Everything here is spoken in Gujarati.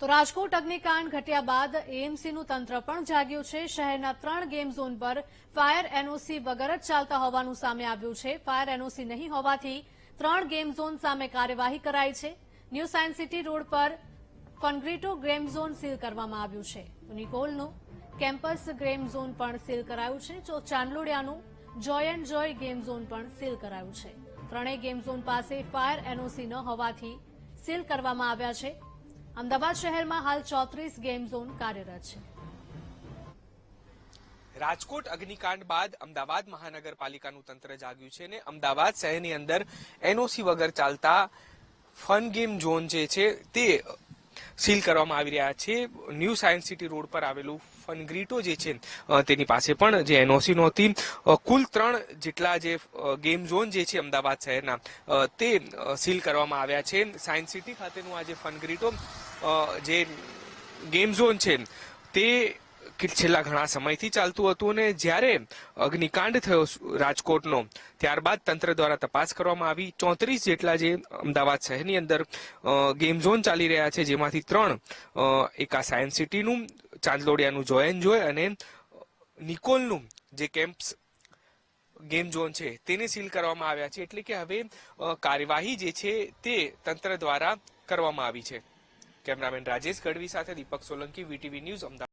તો રાજકોટ અગ્નિકાંડ ઘટ્યા બાદ એએમસીનું તંત્ર પણ જાગ્યું છે. શહેરના ત્રણ ગેમ ઝોન પર ફાયર એનઓસી વગર જ ચાલતા હોવાનું સામે આવ્યું છે. ફાયર એનઓસી નહીં હોવાથી ત્રણ ગેમ ઝોન સામે કાર્યવાહી કરાઈ છે. ન્યૂ સાયન્સ સિટી રોડ પર ફનગ્રીટો ગેમ ઝોન સીલ કરવામાં આવ્યું છે. નિકોલનું કેમ્પસ ગેમ ઝોન પણ સીલ કરાયું છે. તો ચાંદલોડિયાનું joy and joy game zone પણ સીલ કરાયું છે. ત્રણેય ગેમ ઝોન પાસે ફાયર એનઓસી ન હોવાથી સીલ કરવામાં આવ્યા છે. અમદાવાદ શહેરમાં હાલ ચોત્રીસ ગેમ ઝોન કાર્યરત છે. રાજકોટ અગ્નિકાંડ બાદ અમદાવાદ મહાનગરપાલિકાનું તંત્ર જાગ્યું છે અને અમદાવાદ શહેરની અંદર એનઓસી વગર ચાલતા ફન ગેમ ઝોન જે છે તે સીલ કરવામાં આવી રહ્યા છે. ન્યૂ સાયન્સ સિટી રોડ પર આવેલું ફનગ્રીટો જે છે તેની પાસે પણ જે એનઓસી નહોતી. કુલ ત્રણ જેટલા જે ગેમ ઝોન જે છે અમદાવાદ શહેરના તે સીલ કરવામાં આવ્યા છે. સાયન્સ સિટી ખાતેનું આ જે ફનગ્રીટો જે ગેમ ઝોન છે, તે છેલ્લા ઘણા સમયથી ચાલતું હતું અને જ્યારે અગ્નિકાંડ થયો રાજકોટનો, ત્યારબાદ તંત્ર દ્વારા તપાસ કરવામાં આવી. ચોત્રીસ જેટલા જે અમદાવાદ શહેરની અંદર ગેમ ઝોન ચાલી રહ્યા છે, જેમાંથી ત્રણ એક આ સાયન્સ સિટીનું, ચાંદલોડિયાનું, જોય જોય અને નિકોલનું જે કેમ્પ્સ, ગેમ ઝોન છે, તેને સીલ કરવામાં આવ્યા છે. એટલે કે હવે કાર્યવાહી જે છે, તે તંત્ર દ્વારા કરવામાં આવી છે. કેમેરામેન રાજેશ ગઢવી સાથે દીપક સોલંકી વીટીવી ન્યૂઝ અમદાવાદ.